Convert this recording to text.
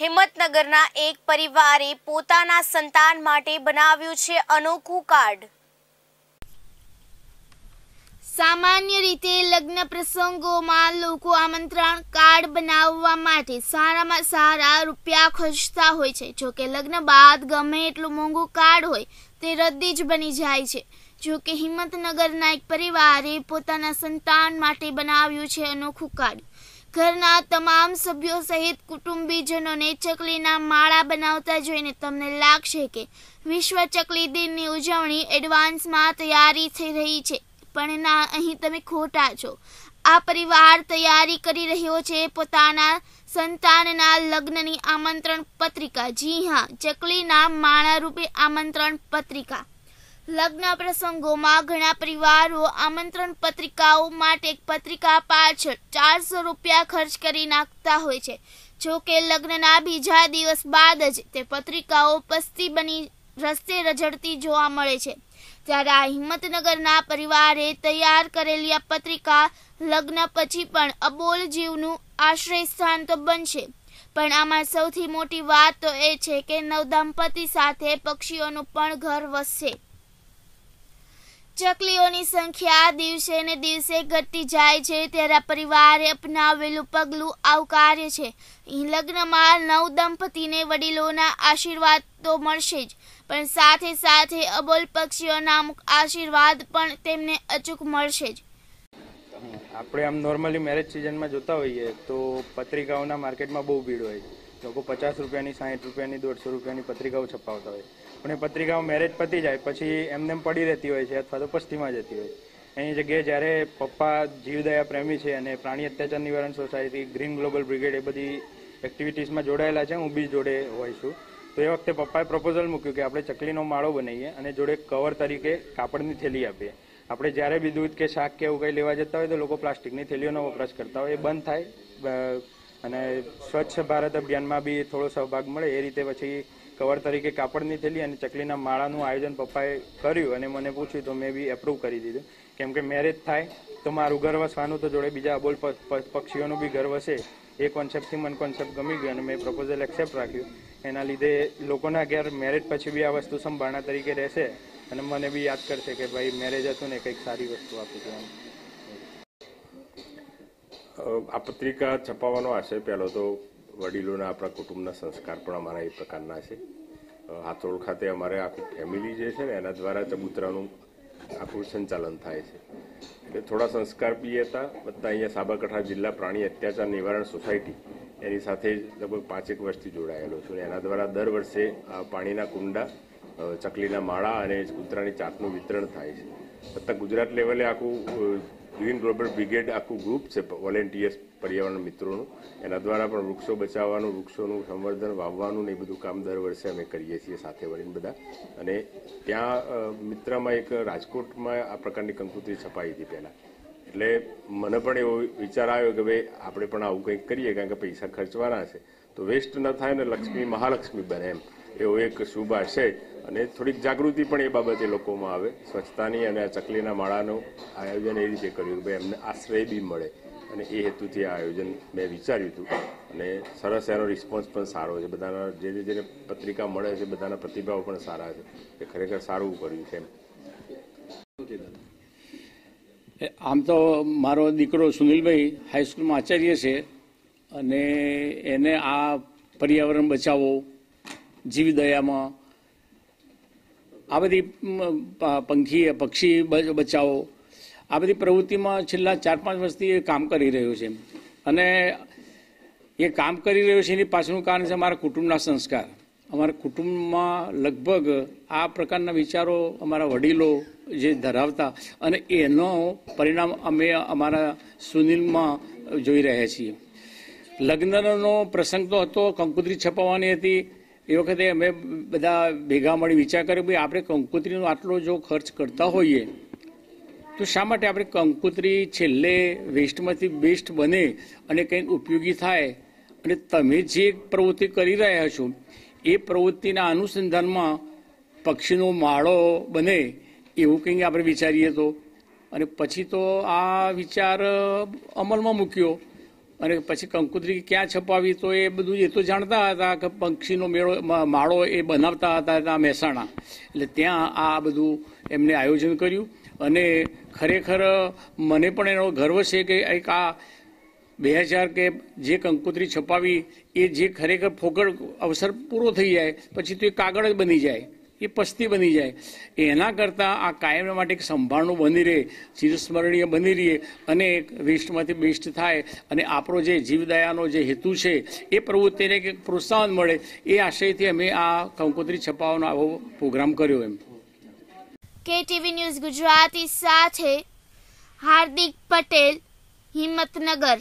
હિંમતનગરના એક પરિવારે પોતાના સંતાન માટે બનાવ્યું છે અનોખું કાર્ડ. સામાન્ય રીતે લગ્ન પ્રસંગોમાં લોકો આમંત્રણ કાર્ડ બનાવવા માટે સારામાં સારા રૂપિયા ખર્ચતા હોય છે. જોકે લગ્ન બાદ ગમે એટલું મોંઘું કાર્ડ હોય, તે રદ્દી જ બની જાય છે. જોકે હિંમતનગરના એક પરિવારે પોતાના સંતાન માટે બનાવ્યું છે અનોખું કાર્ડ. ઘરના તમામ સભ્યો સહિત કુટુંબીજનોને ચકલીના માળા બનાવતા જોઈને તમને લાગશે કે વિશ્વ ચકલી દિનની ઉજવણી એડવાન્સમાં તૈયારી થઈ રહી છે. પણ ના, અહીં તમે ખોટા છો. આ પરિવાર તૈયારી કરી રહ્યો છે પોતાના સંતાનના લગ્નની આમંત્રણ પત્રિકા. જી હા, ચકલીના માળા રૂપે આમંત્રણ પત્રિકા. લગ્ન પ્રસંગોમાં ઘણા પરિવારો આમંત્રણ પત્રિકાઓ માટે પત્રિકા પાછળ ચારસો રૂપિયા ખર્ચ કરી નાખતા હોય છે. જો કે લગ્નના બીજા દિવસ બાદ જ તે પત્રિકાઓ પસ્તી બની, રસ્તે રઝળતી જોવા મળે છે. ત્યારે આ હિંમતનગરના પરિવારે તૈયાર કરેલી આ પત્રિકા લગ્ન પછી પણ અબોલ જીવનું આશ્રય સ્થાન તો બનશે. પણ આમાં સૌથી મોટી વાત તો એ છે કે નવદંપતિ સાથે પક્ષીઓનું પણ ઘર વસશે. ચકલીઓની સંખ્યા દિવસે ને દિવસે ઘટતી જાય છે. ત્યારે પરિવારે અપનાવેલું પગલું આવકાર્ય છે. લગ્નમાં નવ દંપતીને વડીલોના આશીર્વાદ તો મળશે જ, પણ સાથે સાથે અબોલ પક્ષીઓના આશીર્વાદ પણ તેમને અચૂક મળશે જ. આપણે આમ નોર્મલી મેરેજ સિઝનમાં જોતા હોઈએ તો પત્રિકાઓના માર્કેટમાં બહુ ભીડ હોય લોકો પચાસ રૂપિયાની સાઠ રૂપિયાની, દોઢસો રૂપિયાની પત્રિકાઓ છપાવતા હોય. પણ એ પત્રિકાઓ મેરેજ પતી જાય, પછી એમને પડી રહેતી હોય છે અથવા તો પસ્તીમાં જતી હોય. એની જગ્યાએ જ્યારે પપ્પા જીવદયા પ્રેમી છે અને પ્રાણી અત્યાચાર નિવારણ સોસાયટી ગ્રીન ગ્લોબલ બ્રિગેડ એ બધી એક્ટિવિટીઝમાં જોડાયેલા છે, હું બી જોડે હોઈશું તો એ વખતે પપ્પાએ પ્રપોઝલ મૂક્યું કે આપણે ચકલીનો માળો બનાવીએ અને જોડે કવર તરીકે કાપડની થેલી આપીએ. આપણે જ્યારે બી દૂધ કે શાક કે એવું કંઈ લેવા જતા હોય તો લોકો પ્લાસ્ટિકની થેલીઓનો વપરાશ કરતા હોય. એ બંધ થાય અને સ્વચ્છ ભારત અભિયાનમાં બી થોડો સહભાગ મળે એ રીતે પછી કવર તરીકે કાપડની થેલી અને ચકલીના માળાનું આયોજન પપ્પાએ કર્યું અને મને પૂછ્યું તો મેં બી એપ્રૂવ કરી દીધું. કેમ કે મેરેજ થાય તો મારું ઘર વસવાનું તો જોડે બીજા અબોલ પક્ષીઓનું બી ઘર વસે. એ કોન્સેપ્ટથી મને કોન્સેપ્ટ ગમી ગયો અને મેં પ્રપોઝલ એક્સેપ્ટ રાખ્યું. એના લીધે લોકોના ઘેર મેરેજ પછી બી આ વસ્તુ સંભાળના તરીકે રહેશે અને મને બી યાદ કરશે કે ભાઈ મેરેજ હતું ને કંઈક સારી વસ્તુ આપી છે આ પત્રિકા છપાવવાનો આશય પહેલો તો વડીલોના, આપણા કુટુંબના સંસ્કાર પણ અમારા એ પ્રકારના છે. હાથોડ ખાતે અમારે આખી ફેમિલી જે છે ને, એના દ્વારા ચબૂતરાનું આખું સંચાલન થાય છે. એટલે થોડા સંસ્કાર બી હતા બધા અહીંયા સાબરકાંઠા જિલ્લા પ્રાણી અત્યાચાર નિવારણ સોસાયટી, એની સાથે લગભગ પાંચેક વર્ષથી જોડાયેલો છું. એના દ્વારા દર વર્ષે આ પાણીના કુંડા ચકલીના માળા અને કૂતરાની ચાટનું વિતરણ થાય છે. છતાં ગુજરાત લેવલે આખું ગ્રીન ગ્લોબલ બ્રિગેડ આખું ગ્રુપ છે વોલેન્ટિયર્સ, પર્યાવરણ મિત્રોનું. એના દ્વારા પણ વૃક્ષો બચાવવાનું, વૃક્ષોનું સંવર્ધન વાવવાનું ને એ બધું કામ દર વર્ષે અમે કરીએ છીએ સાથે મળીને બધા. અને ત્યાં મિત્રમાં એક રાજકોટમાં આ પ્રકારની કંકુતરી છપાઈ હતી પહેલાં. એટલે મને પણ એવો વિચાર આવ્યો કે ભાઈ, આપણે પણ આવું કંઈક કરીએ, કારણ કે પૈસા ખર્ચવાના છે. તો વેસ્ટ ન થાય ને લક્ષ્મી, મહાલક્ષ્મી બને એમ. એવો એક શુભ આશય અને થોડીક જાગૃતિ પણ એ બાબતે લોકોમાં આવે. સ્વચ્છતાની અને આ ચકલીના માળાનું આયોજન એ રીતે કર્યું કે ભાઈ એમને આશ્રય બી મળે. અને એ હેતુથી આ આયોજન મેં વિચાર્યું હતું. અને સરસ એનો રિસ્પોન્સ પણ સારો છે. બધાના જે જેને પત્રિકા મળે છે, બધાના પ્રતિભાવ પણ સારા છે. એ ખરેખર સારું કર્યું છે આમ તો મારો દીકરો સુનિલભાઈ હાઈસ્કૂલમાં આચાર્ય છે અને એને આ પર્યાવરણ બચાવો જીવદયામાં આ બધી પંખી, પક્ષી બચાવો આ બધી પ્રવૃત્તિમાં છેલ્લા ચાર પાંચ વર્ષથી એ કામ કરી રહ્યો છે. અને એ કામ કરી રહ્યો છે એની પાછળનું કારણ છે અમારા કુટુંબના સંસ્કાર. અમારા કુટુંબમાં લગભગ આ પ્રકારના વિચારો અમારા વડીલો જે ધરાવતા અને એનો પરિણામ અમે અમારા સુનિલમાં જોઈ રહ્યા છીએ. લગ્નનો પ્રસંગ તો હતો, કંકુત્રી છપાવવાની હતી એ વખતે અમે બધા ભેગા મળી વિચાર કર્યો, ભાઈ આપણે કંકોત્રીનો આટલો જો ખર્ચ કરતા હોઈએ, તો શા માટે આપણે કંકોત્રી છેલ્લે વેસ્ટમાંથી બેસ્ટ બને અને કંઈક ઉપયોગી થાય? અને તમે જે પ્રવૃત્તિ કરી રહ્યા છો, એ પ્રવૃત્તિના અનુસંધાનમાં પક્ષીનો માળો બને, એવું કંઈક આપણે વિચારીએ તો? અને પછી તો આ વિચાર અમલમાં મૂક્યો. અને પછી કંકુતરી ક્યાં છપાવી તો એ બધું એ તો જાણતા હતા કે પંક્ષીનો મેળો માળો એ બનાવતા હતા ત્યાં મહેસાણા. એટલે ત્યાં આ બધું એમને આયોજન કર્યું. અને ખરેખર મને પણ એનો ગર્વ છે કે એક આ બે હજાર કે જે કંકોત્રી છપાવી એ જે ખરેખર ફોકટ અવસર પૂરો થઈ જાય, પછી તો એ કાગળ જ બની જાય. એ પસ્તી બની જાય. એના કરતાં આ કાયમ માટે એક સંભાળનું બની રહે, ચિરસ્મરણીય બની રહે અને વેસ્ટમાંથી બેસ્ટ થાય અને આપણો જે જીવદયાનો જે હેતુ છે, એ પ્રવૃત્તિને પ્રોત્સાહન મળે એ આશયથી અમે આ કંકોત્રી છપાવવાનો આવો પ્રોગ્રામ કર્યો એમ. કેટીવી ન્યૂઝ ગુજરાતી સાથે હાર્દિક પટેલ, હિંમતનગર.